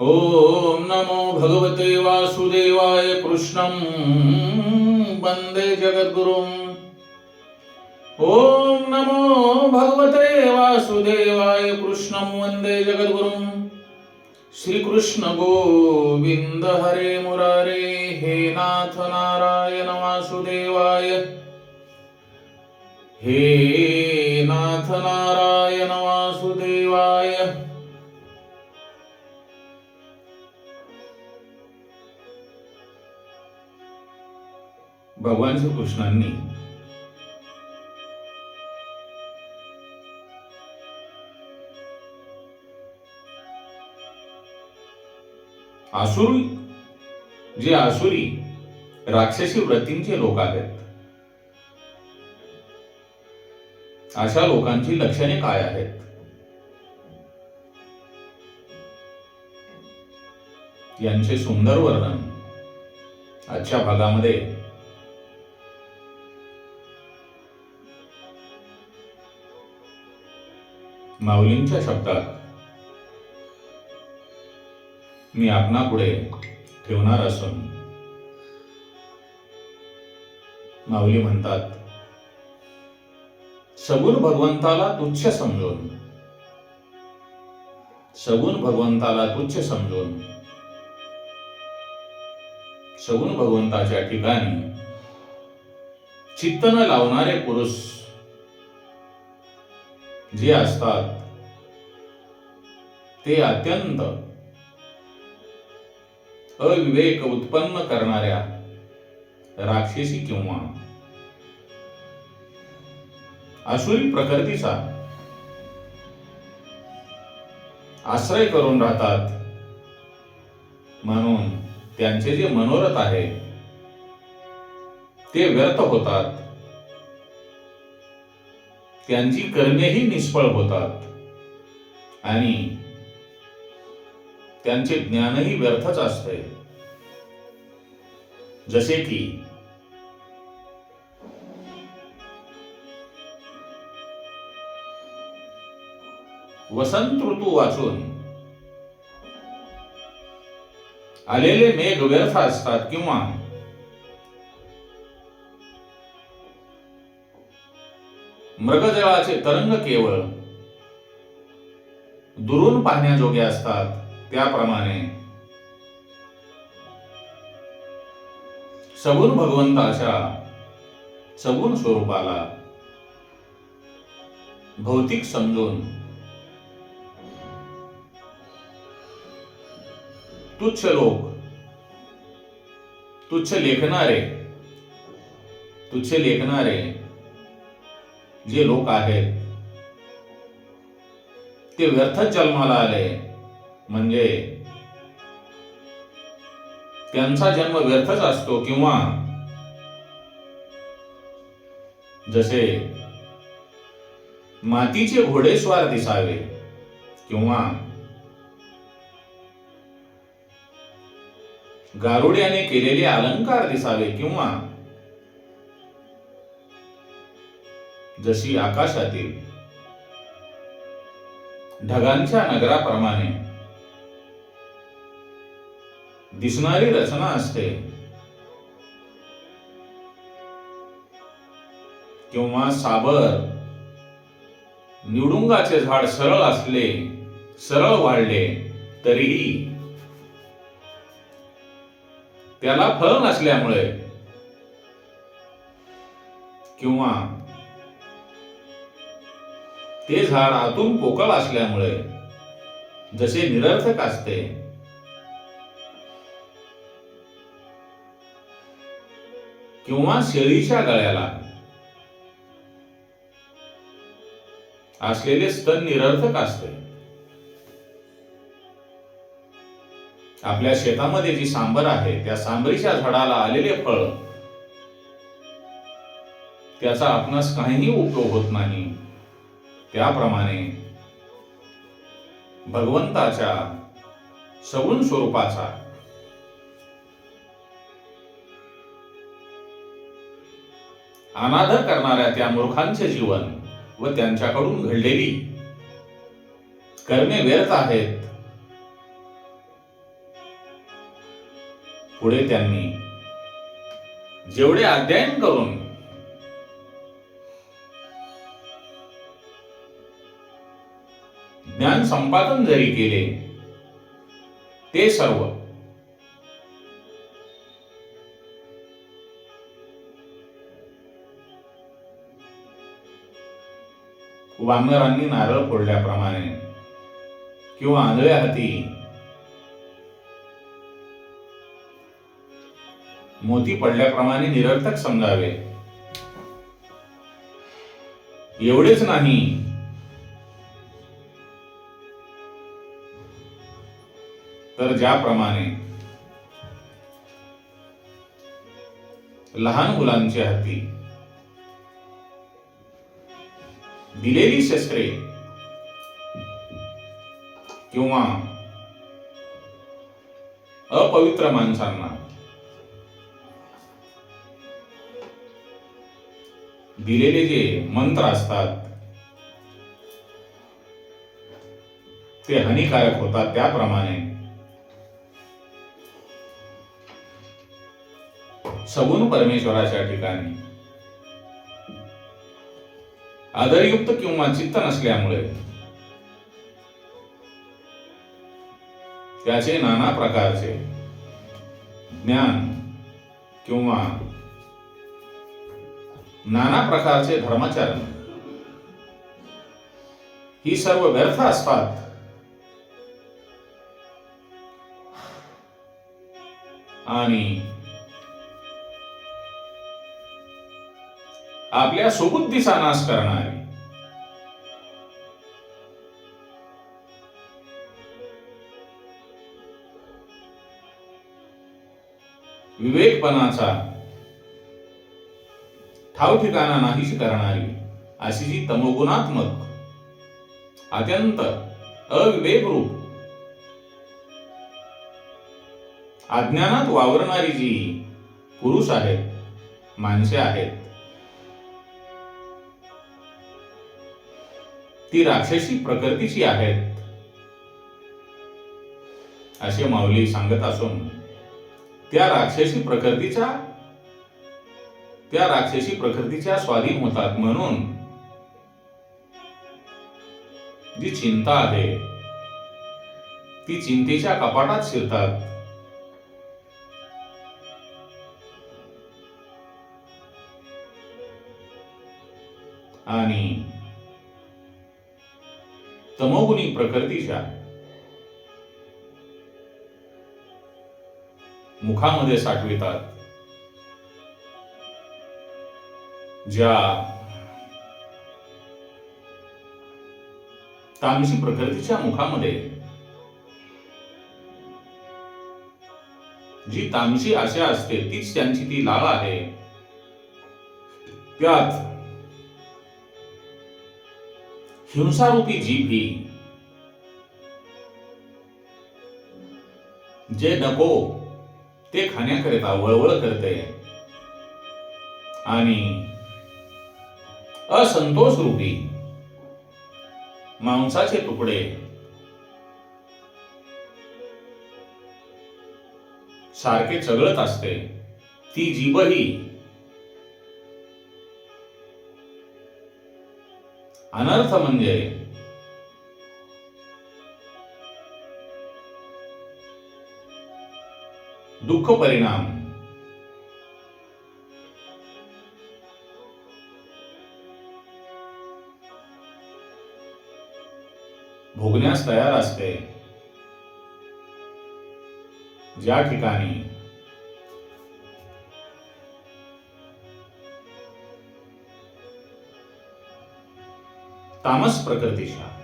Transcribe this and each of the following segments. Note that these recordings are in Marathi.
ॐ नमो भगवते वासुदेवाय कृष्णं वन्दे जगद्गुरुम्। ॐ नमो भगवते वासुदेवाय कृष्णं वन्दे जगद्गुरुम्। श्रीकृष्ण गोविन्द हरे मुरारे हे नाथ नारायण वासुदेवाय। हे नाथ नारायण वासुदेवाय। भगवान श्रीकृष्णांनी आसुरी जे आसुरी राक्षसी वृत्तींचे लोक आहेत अशा लोकांची लक्षणे काय आहेत? यांचे सुंदर वर्णन आजच्या भागामध्ये माऊलींच्या शब्दात मी आपणापुढे ठेवणार असून. माऊली म्हणतात सगुण भगवंताला तुच्छ समजून सगुण भगवंताला तुच्छ समजून सगुण भगवंताच्या ठिकाणी चित्त न लावणारे पुरुष जे असतात ते अत्यंत अविवेक उत्पन्न करणाऱ्या राक्षसी किंवा असुरी प्रकृतीचा आश्रय करून राहतात. म्हणून त्यांचे जे मनोरथ आहे ते व्यर्थ होतात. त्यांची कर्मेही निष्फळ होतात. आणि त्यांचे ज्ञानही व्यर्थच असते. जसे की वसंत ऋतू वाचून आलेले मेघ व्यर्थ असतात किंवा मृगजळाचे तरंग केवळ दुरून पाहण्याजोगे असतात त्याप्रमाणे सगुण भगवंताच्या सगुण स्वरूपाला भौतिक समजून तुच्छ लोक तुच्छ लेखणारे तुच्छ लेखणारे जे लोक आहेत ते व्यर्थच जन्माला आले. म्हणजे त्यांचा जन्म व्यर्थच असतो किंवा जसे मातीचे घोडेस्वार दिसावे किंवा गारुड्याने केलेले अलंकार दिसावे किंवा जशी आकाशातील ढगांच्या नगराप्रमाणे दिसणारी रचना असते. किंवा साबर निवडुंगाचे झाड सरळ असले सरळ वाढले तरीही त्याला फळ नसल्यामुळे किंवा ते झाड आतून पोकळ असल्यामुळे जसे निरर्थक असते. किंवा शेळीच्या गळ्याला असलेले स्तन निरर्थक असते. आपल्या शेतामध्ये जी सांबर आहे त्या सांबरीच्या झाडाला आलेले फळ त्याचा आपणास काहीही उपयोग होत नाही. त्याप्रमाणे भगवंताच्या सगुण स्वरूपाचा अनादर करणाऱ्या त्या मूर्खांचे जीवन व त्यांच्याकडून घडलेली कर्मे व्यर्थ आहेत. पुढे त्यांनी जेवढे अध्ययन करून ज्ञान संपादन जरी केले ते सर्व वानरांनी नारळ फोडल्याप्रमाणे किंवा आंधळ्या हाती मोती पडल्याप्रमाणे निरर्थक समजावे. एवढेच नाही तर ज्याप्रमाणे लहान मुलांच्या हाती दिलेली शस्त्रे किंवा अपवित्र माणसांना दिलेले जे मंत्र असतात ते हानिकारक होतात. त्याप्रमाणे सगुण परमेश्वराच्या ठिकाणी. आदरयुक्त किंवा चित्त नसल्यामुळे त्याचे नाना प्रकारचे ज्ञान किंवा नाना प्रकारचे धर्माचरण ही सर्व व्यर्थ असतात. आणि आपल्या सुबुद्धीचा नाश करणारी विवेकपणाचा ठाव ठिकाणा नाहीशी करणारी अशी जी तमोगुणात्मक अत्यंत अविवेक रूप अज्ञानात वावरणारी जी पुरुष आहेत माणसे आहेत ती राक्षसी प्रकृतीची आहेत असे माऊली सांगत असून त्या राक्षसी प्रकृतीच्या त्या राक्षसी प्रकृतीच्या स्वाधीन होतात म्हणून जी चिंता आहे ती चिंतेच्या कपाटात शिरतात. आणि तमोगुणी प्रकृतीच्या मुखामध्ये साठवितात. ज्या तामसी प्रकृतीच्या मुखामध्ये जी तामसी आशा असते तीच त्यांची ती लाळ आहे. त्यात हिंसारूपी जीभ। ही जे नको ते खाण्याकरिता वळवळ करते. आणि असंतोष रूपी मांसाचे तुकडे सारखे चगळत असते. ती जीभही अनर्थ म्हणजे दुःख परिणाम। भोगण्यास तयार असते। ज्या ठिकाणी तामस प्रकृतीशा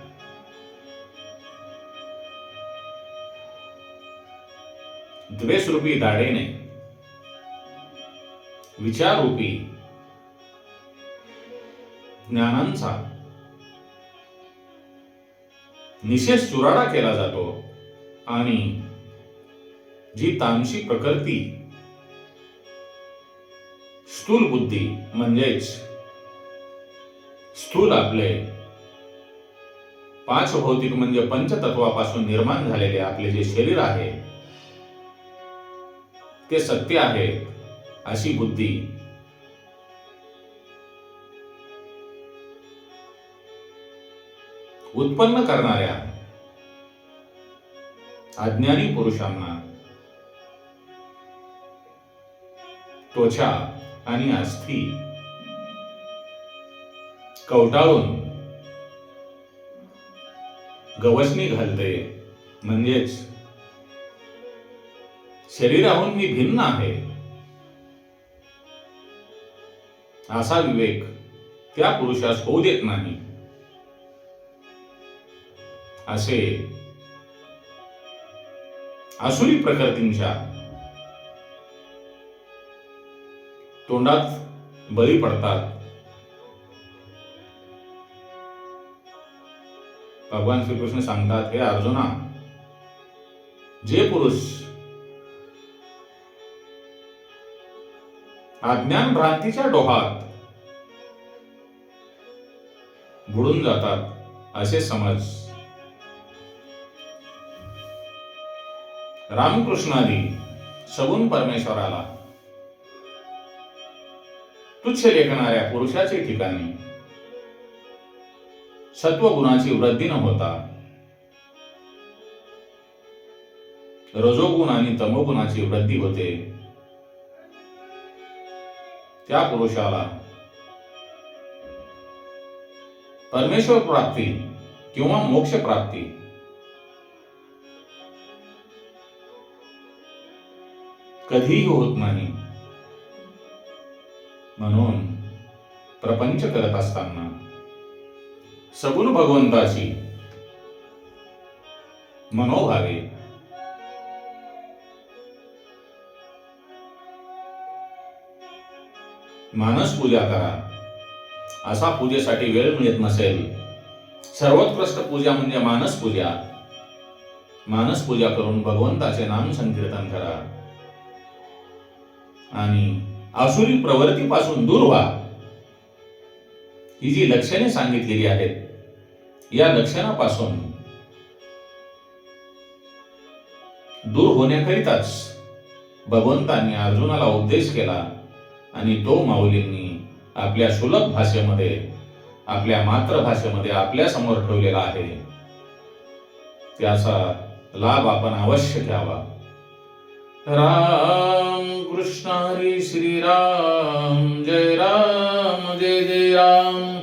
द्वेषरूपी दाढेने. विचाररूपी. ज्ञानांचा. निशेष चुराडा केला जातो आणि जी तामशी प्रकृती स्थूल बुद्धी म्हणजेच स्थूल आपले पाच भौतिक म्हणजे पंचतत्वापासून निर्माण झालेले आपले जे शरीर आहे, ते सत्य आहे अशी बुद्धी. उत्पन्न करणाऱ्या अज्ञानी पुरुषांना त्वचा आणि अस्थि कवटाळून गवसणी घालते. म्हणजेच शरीराहून मी भिन्न आहे. असा विवेक त्या पुरुषास होऊ देत नाही. असे असुरी प्रकृतींच्या तोंडात बळी पडतात. भगवान श्रीकृष्ण सांगतात हे अर्जुना जे पुरुष अज्ञान भ्रांतीच्या डोहात बुडून जातात असे समज. रामकृष्णादी सगुण परमेश्वराला तुच्छ लेखणाऱ्या पुरुषाचे ठिकाणी सत्वगुणाची वृद्धी न होता रजोगुण आणि तमोगुणाची वृद्धी होते. त्या पुरुषाला परमेश्वर प्राप्ती किंवा मोक्ष प्राप्ती कधीही होत नाही. म्हणून प्रपंच करत असताना सगुण भगवंताची मनोभावे. मानस पूजा करा. असा पूजेसाठी वेळ मिळत नसेल सर्वोत्कृष्ट पूजा म्हणजे मानस पूजा. मानस पूजा करून भगवंताचे नाम संकीर्तन करा. आणि असुरी प्रवृत्तीपासून दूर व्हा. ही जी लक्षणे सांगितलेली आहेत या लक्षणापासून दूर होण्याकरिताच भगवंतांनी अर्जुनाला उपदेश केला आणि तो माऊलींनी आपल्या सुलभ भाषेमध्ये आपल्या मातृभाषेमध्ये आपल्यासमोर ठेवलेला आहे. त्याचा लाभ आपण अवश्य घ्यावा. राम कृष्ण हरी श्रीराम जय राम जय जय राम.